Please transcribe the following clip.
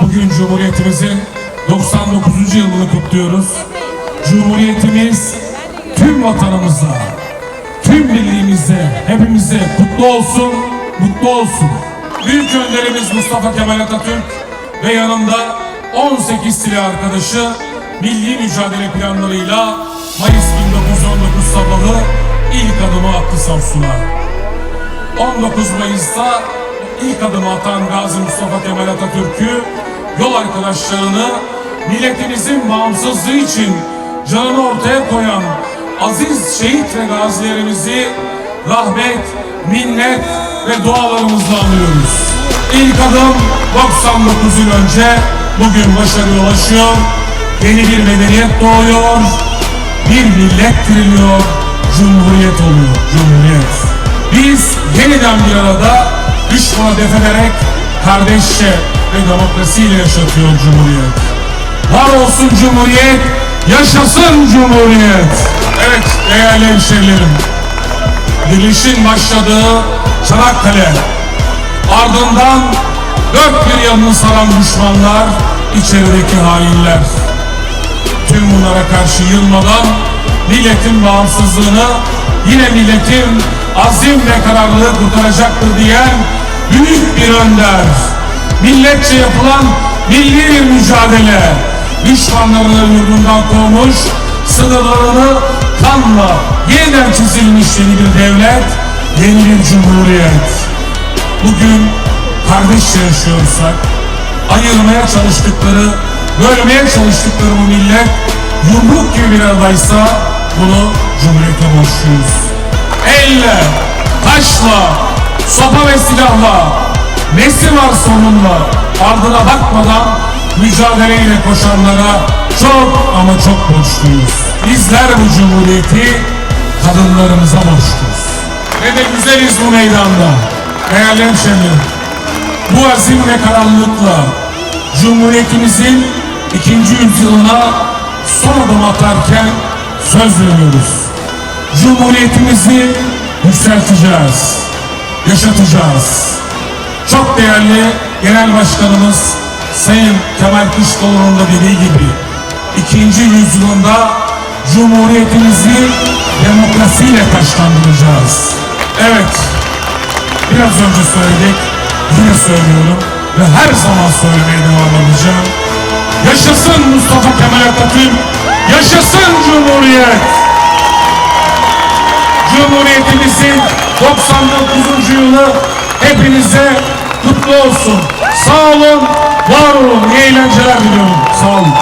Bugün Cumhuriyetimizin 99. yılını kutluyoruz. Cumhuriyetimiz tüm vatanımıza, tüm birliğimize, hepimize kutlu olsun, mutlu olsun. Büyük önderimiz Mustafa Kemal Atatürk ve yanında 18 silah arkadaşı milli mücadele planlarıyla Mayıs 1919 sabahı ilk adımı attı Samsun'a. 19 Mayıs'ta ilk adımı atan Gazi Mustafa Kemal Atatürk'ü, yol arkadaşlarını, milletimizin bağımsızlığı için canını ortaya koyan aziz şehit ve gazilerimizi rahmet, minnet ve dualarımızla anıyoruz. İlk adım 99 yıl önce bugün başarıya ulaşıyor. Yeni bir medeniyet doğuyor. Bir millet diriliyor. Cumhuriyet oluyor. Cumhuriyet. Biz yeniden bir arada düşmana def ederek kardeşçe ve demokrasiyle yaşatıyor Cumhuriyet. Var olsun Cumhuriyet, yaşasın Cumhuriyet. Evet değerli hemşehrilerim, dirilişin başladığı Çanakkale, ardından dört bir yanını saran düşmanlar, içerideki hainler. Tüm bunlara karşı yılmadan milletin bağımsızlığını yine milletin azim ve kararlılığı kurtaracaktır diyen büyük bir önder. Milletçe yapılan milli bir mücadele. Düşmanlarını yurdundan kovmuş, sınırlarını kanla yeniden çizilmiş yeni bir devlet, yeni bir cumhuriyet. Bugün kardeşçe yaşıyorsak, ayırmaya çalıştıkları, bölmeye çalıştıkları bu millet yumruk gibi bir aradaysa bunu Cumhuriyet'e borçluyuz. Elle, taşla, sopa ve silahla, nesi var sonunda ardına bakmadan mücadeleyle koşanlara çok ama çok borçluyuz. Bizler bu Cumhuriyeti kadınlarımıza borçluyuz. Ve de güzeliz bu meydanda. Değerli hemşehrilerim, bu azim ve kararlılıkla Cumhuriyetimizin ikinci yüzyılına son adım atarken söz veriyoruz. Cumhuriyetimizi yükselteceğiz, yaşatacağız. Çok değerli Genel Başkanımız Sayın Kemal Kılıçdaroğlu'nun da dediği gibi ikinci yüzyılında Cumhuriyetimizi demokrasiyle taşlandıracağız. Evet, Biraz önce söyledik, yine söylüyorum ve her zaman söylemeye devam edeceğim. Yaşasın Mustafa Kemal Atatürk, yaşasın Cumhuriyet! Cumhuriyetimizin 99. yılı hepinize kutlu olsun. Sağ olun, var olun. İyi eğlenceler diliyorum. Sağ olun.